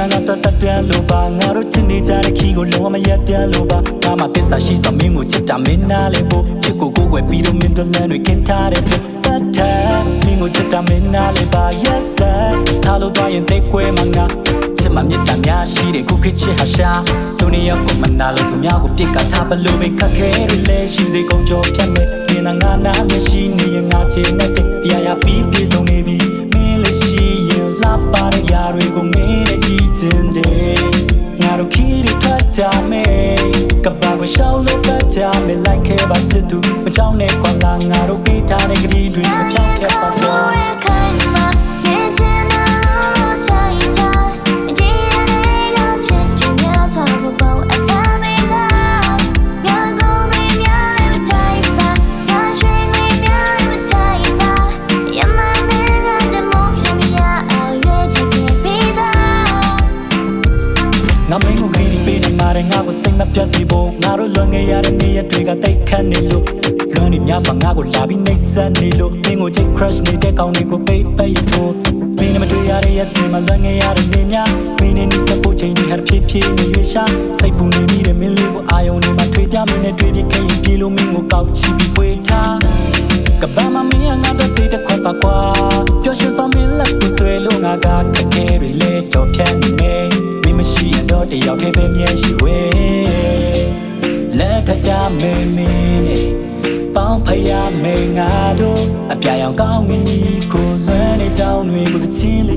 ငါငါတတ်တတ်တယ်လို့ပါငါတို့ချစ်နေကြတဲ့ခီကိုလုံးဝမရက်တယ်လို့ပါငါမှသစ္စာရှိစွာမင်းကိုချစ်တာမင်းနာလေဖို့ချစ်ကိုကိုယ်ွယ်ပြီးတော့မင်းတို့လမ်းတွေခင်ထားတဲ့ဖို့တတ်တယ်မင်းကိုချစ်တာမင်းနာလေပါ yes sir ထားလို့သွားရင်တိတ်ခွဲမှာငါချစ်မှမြတ်တာများရှိတဲ့ခုခေတ်ချစ်ဟာရှာဒုနီယောကိုမနာလို့သူများကိုပြစ်ကထားဘလို့မင်းခက်ခဲရလဲရှိသေးကုန်ကြောဖြတ်မယ်နင်နာငါနာမျက်ရှိနေရင်ငါချေနဲ့တရားရပြီးပြေဆုံးနေပြီ ကဘာကိုရှောင်းလို့ပတ်ကြမယ်လိုက်ခဲ့ပါချစ်သူမကြောက်နဲ့ကွာလာငါတို့ပေးထားတဲ့ကတိတွေမပြောင်းခဲ့ပါတော့ ငါမင်းကိုဂရီပေးနေမှာတဲ့ငါကိုစိတ်မပြတ်စေဖို့ငါတို့လွန်ခဲ့ရတဲ့နေ့ရက်တွေကတိတ်ခတ်နေလို့လွန်နေများစွာငါကိုလာပြီးနှိပ်စက်နေလို့မင်းကိုချိတ် crush နေတဲ့ကောင်းတွေကိုပိတ်ပိတ်ဖို့မင်းနဲ့မတွေ့ရတဲ့ရက်တွေမှာလွန်ခဲ့ရတဲ့နေ့များမင်းနဲ့နေစဖို့ချိန်တွေဟာဖြည်းဖြည်းနေရွေးရှာစိတ်ပူနေမိတဲ့မင်းလေးကိုအာယုံနေမှာထွေးပြမင်းနဲ့တွေ့ပြီးခဲ့ရင်ပြေလို့မင်းကိုကောက်ချပြီးဖွေထားကဘာမမင်းငါတော့စိတ်တခွက်ပါကွာပျော်ရွှင်စွာမင်းလက်ကိုဆွဲလို့ငါကခက်ခဲတွေလဲကြော်ဖြတ်နေမယ်မင်းမရှိရင် တော့တယောက်တည်းပဲမြဲရှိဝဲလက်ထကြမင်းမင်းနဲ့ပေါင်းဖရမင်းငါတို့အပြာရောင်ကောင်းငင်ကြီးကိုလွမ်းနေကြောင်းတွေကိုတစ်ချင်း